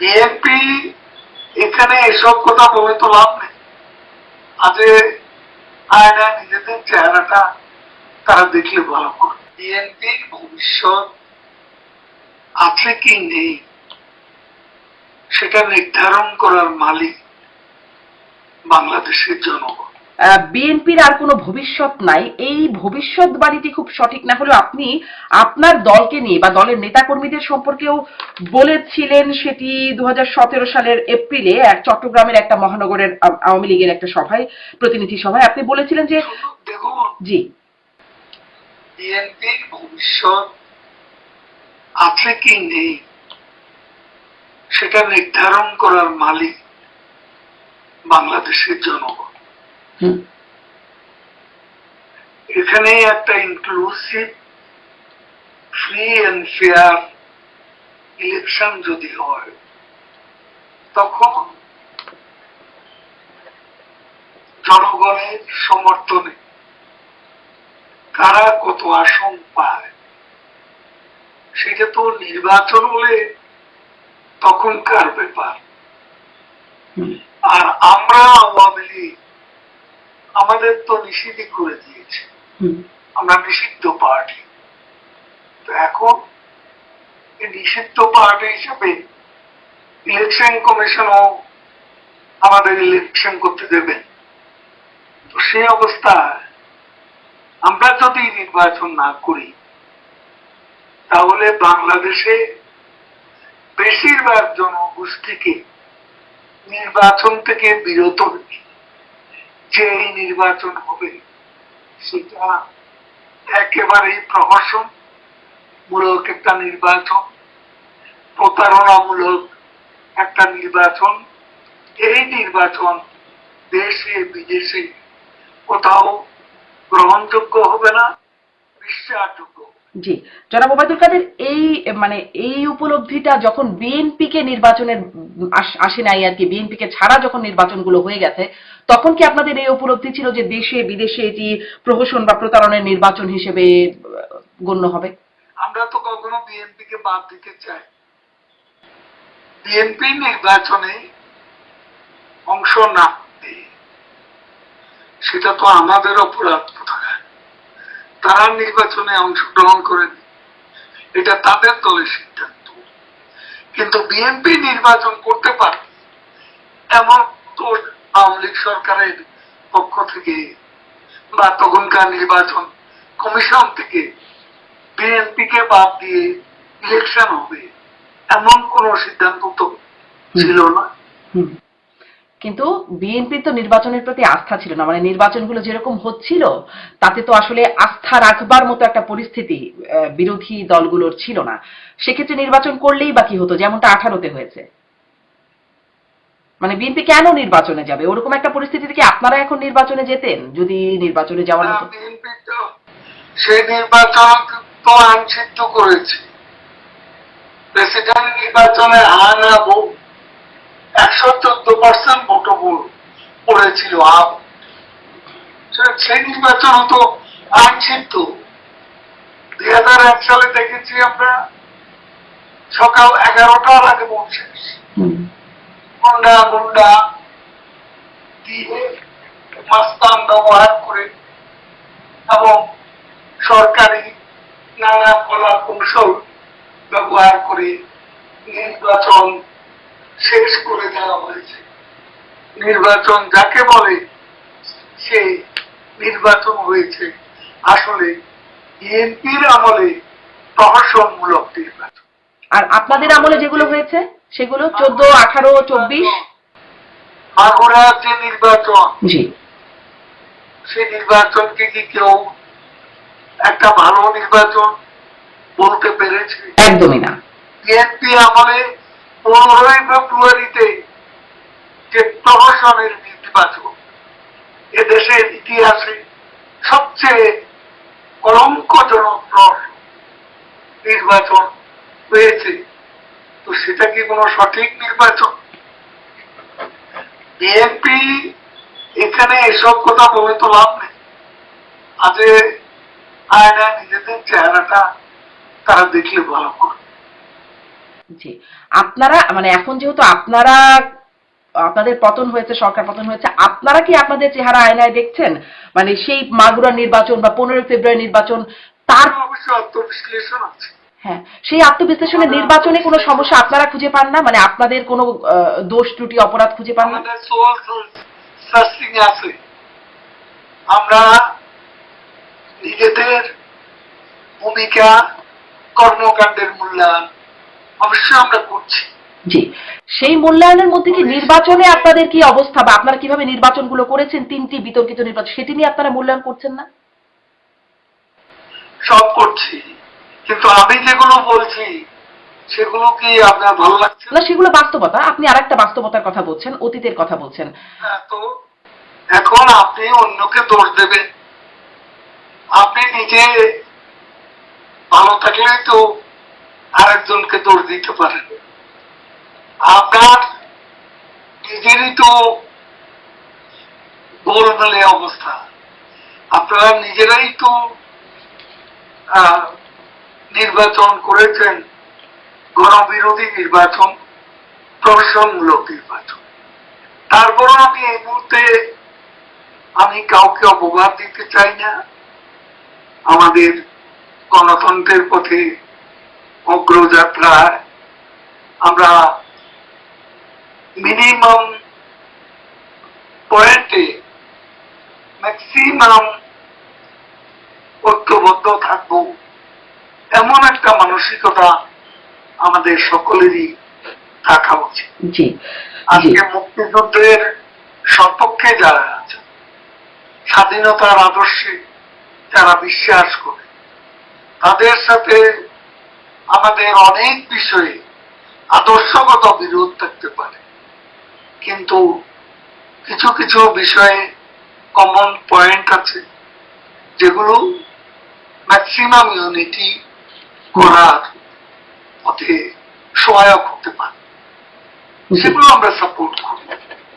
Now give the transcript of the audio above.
BNP এখানে এসব কথা বলে তো লাভ নেই। আজে আয়না নিজেদের চেহারাটা তারা দেখলে ভালো করে। বিএনপির ভবিষ্যৎ আছে কি নেই, সেটা নির্ধারণ করার মালিক বাংলাদেশের জনগণ। বিএনপির আর কোনো ভবিষ্যৎ নাই। এই ভবিষ্যৎবাণীটি খুব সঠিক না হলেও আপনি আপনার দলকে নিয়ে বা দলের নেতাকর্মীদের সম্পর্কেও বলেছিলেন সেটি দু হাজার সতেরো সালের এপ্রিলে এক চট্টগ্রামের একটা মহানগরের আওয়ামী লীগের একটা সভায়, প্রতিনিধি সভায়। আপনি বলেছিলেন যে জি। বিএনপির ভবিষ্যৎ আছে কি নেই, সেটা নির্ধারণ করার মালিক বাংলাদেশের জনগণ। একটা inclusive free and fair election যদি হয় তখন জনগণের সমর্থনে কারা কত আসন পায় সেটা তো নির্বাচন হলে তখনকার ব্যাপার। আর আমরা আওয়ামী লীগ আমাদের তো নিষিদ্ধই করে দিয়েছে। আমরা নিষিদ্ধ পার্টি। তো এখন নিষিদ্ধ পার্টি হিসেবে ইলেকশন কমিশনও আমাদের ইলেকশন করতে দেবেন তো সেই অবস্থায় আমরা যদি নির্বাচন না করি তাহলে বাংলাদেশে বেশিরভাগ জনগোষ্ঠীকে নির্বাচন থেকে বিরত রেখে। যে এই নির্বাচন হবে সেটা একেবারেই প্রহসন, মূলক একটা নির্বাচন, প্রতারণামূলক একটা নির্বাচন এই নির্বাচন দেশে, বিদেশে কোথাও গ্রহণযোগ্য হবে না, বিশ্বাসযোগ্য হবে। জি। জনাব ওবায়দুল কাদের, এই মানে এই উপলব্ধিটা যখন বিএনপি কে নির্বাচনের আসে নাই আর কি বিএনপি কে ছাড়া যখন নির্বাচনগুলো হয়ে গেছে, তখন কি আপনাদের এই উপলব্ধি ছিল যে দেশে বিদেশে এটি প্রহসন বা প্রতারণের নির্বাচন হিসেবে গণ্য হবে? আমরা তো কখনো বিএনপি কে বাদ দিতে চাই। বিএনপি নির্বাচনে অংশ না সেটা তো আমাদের অপরাধ তারা নির্বাচনে অংশগ্রহণ করেন এটা তাদের দলের সিদ্ধান্ত। কিন্তু বিএনপি নির্বাচন করতে পারে। এমন তো আওয়ামী লীগ সরকারের পক্ষ থেকে বা তখনকার নির্বাচন কমিশন থেকে বিএনপি কে বাদ দিয়ে ইলেকশন হবে, এমন কোন সিদ্ধান্ত তো ছিল না। কিন্তু বিএনপির তো নির্বাচনের প্রতি আস্থা ছিল না। মানে নির্বাচনগুলো যেরকম হচ্ছিল তাতে তো আসলে আস্থা রাখবার মতো একটা পরিস্থিতি বিরোধী দলগুলোর ছিল না। সেক্ষেত্রে নির্বাচন করলেই বা কি হতো? যেমনটা আঠারোতে হয়েছে। মানে বিএনপি কেন নির্বাচনে যাবে? ওরকম একটা পরিস্থিতি থেকে আপনারা এখন নির্বাচনে যেতেন যদি নির্বাচনে যাওয়ার মতো? সেই নির্বাচন তো আইনসিদ্ধ করেছে। প্রেসিডেন্ট নির্বাচনে আনা ভোট একশো চোদ্দ পার্সেন্ট ভোট পড়েছিল আপ সেই নির্বাচন তো আইনসিদ্ধ দুই হাজার এক সালে দেখেছি আমরা সকাল এগারোটার আগে ভোট শেষ গুন্ডা গুন্ডা দিয়ে মাস্তান ব্যবহার করে এবং সরকারি নানা কলা কৌশল ব্যবহার করে নির্বাচন শেষ করে দেওয়া হয়েছে। নির্বাচন যাকে বলে সে নির্বাচন হয়েছে। আসলে বিএনপির আমলে প্রহসনমূলক নির্বাচন। আর আপনাদের আমলে যেগুলো হয়েছে সেগুলো চোদ্দ আঠারো চব্বিশ? মাগুরা যে নির্বাচন জি। সে নির্বাচনকে কি কেউ একটা ভালো নির্বাচন বলতে পেরেছে? একদমই না। বিএনপি আমলে পনেরোই ফেব্রুয়ারিতে যে প্রহসনের নির্বাচন এদেশের ইতিহাসে সবচেয়ে কলঙ্কজনক নির্বাচন হয়েছে। তো সেটা কি কোনো সঠিক নির্বাচন? বিএনপি এখানে এসব কথা বলে তো লাভ নেই। আজে আয়না নিজেদের চেহারাটা তারা দেখলে ভালো করে। জি। আপনারা মানে এখন যেহেতু আপনারা আপনাদের পতন হয়েছে সরকার পতন হয়েছে আপনারা কি আপনাদের চেহারা আয়নায় দেখছেন? মানে সেই মাগুরা নির্বাচন বা পনেরোই ফেব্রুয়ারি নির্বাচন তার অবশ্য আত্মবিশ্লেষণ আছে। হ্যাঁ সেই আত্মবিশ্লেষণে নির্বাচনে কোনো সমস্যা আপনারা খুঁজে পান না? মানে আপনাদের কোনো দোষ ত্রুটি অপরাধ খুঁজে পান না? আছে। আমরা নিজেদের ভূমিকা কর্মকাণ্ডের মূল্যায়ন অবশ্যই আমরা করছি। জি। সেই মূল্যায়নের মধ্যে কি নির্বাচনে আপনাদের কি অবস্থা বা আপনারা কীভাবে নির্বাচনগুলো করেছেন তিনটি বিতর্কিত নির্বাচন সেটি নিয়ে আপনারা মূল্যায়ন করছেন না? সব করছি। কিন্তু আমি যেগুলো বলছি সেগুলো কি আপনার ভালো লাগছে? না সেগুলো বাস্তবতা। আপনি আরেকটা বাস্তবতার কথা বলছেন অতীতের কথা বলছেন। হ্যাঁ, তো এখন আপনি অন্যকে দোষ দেবেন। আপনি নিজে ভালো থাকলে তো আরেকজনকে দোষ দিতে পারেন আপনার নিজেরই তো গোলমেলে অবস্থা। আপনারা নিজেরাই তো নির্বাচন করেছেন, গণবিরোধী নির্বাচন প্রশাসনমূলক নির্বাচন। তারপরও আমি এই মুহূর্তে, আমি কাউকে অপবাদ দিতে চাই না। আমাদের গণতন্ত্রের পথে অগ্রযাত্রায় আমরা মিনিমাম পয়েন্টে ম্যাক্সিমাম ঐক্যবদ্ধ থাকব। এমন একটা মানসিকতা আমাদের সকলেরই থাকা উচিত। আজকে মুক্তিযুদ্ধের সপক্ষে যারা আছে স্বাধীনতার আদর্শে যারা বিশ্বাস করে তাদের সাথে আমাদের অনেক বিষয়ে আদর্শগত বিরোধ থাকতে পারে। কিন্তু কিছু কিছু বিষয়ে কমন পয়েন্ট আছে, যেগুলো ম্যাক্সিমাম ইউনিটি করার পথে সহায়ক হতে পারে। সেগুলো আমরা সাপোর্ট করি।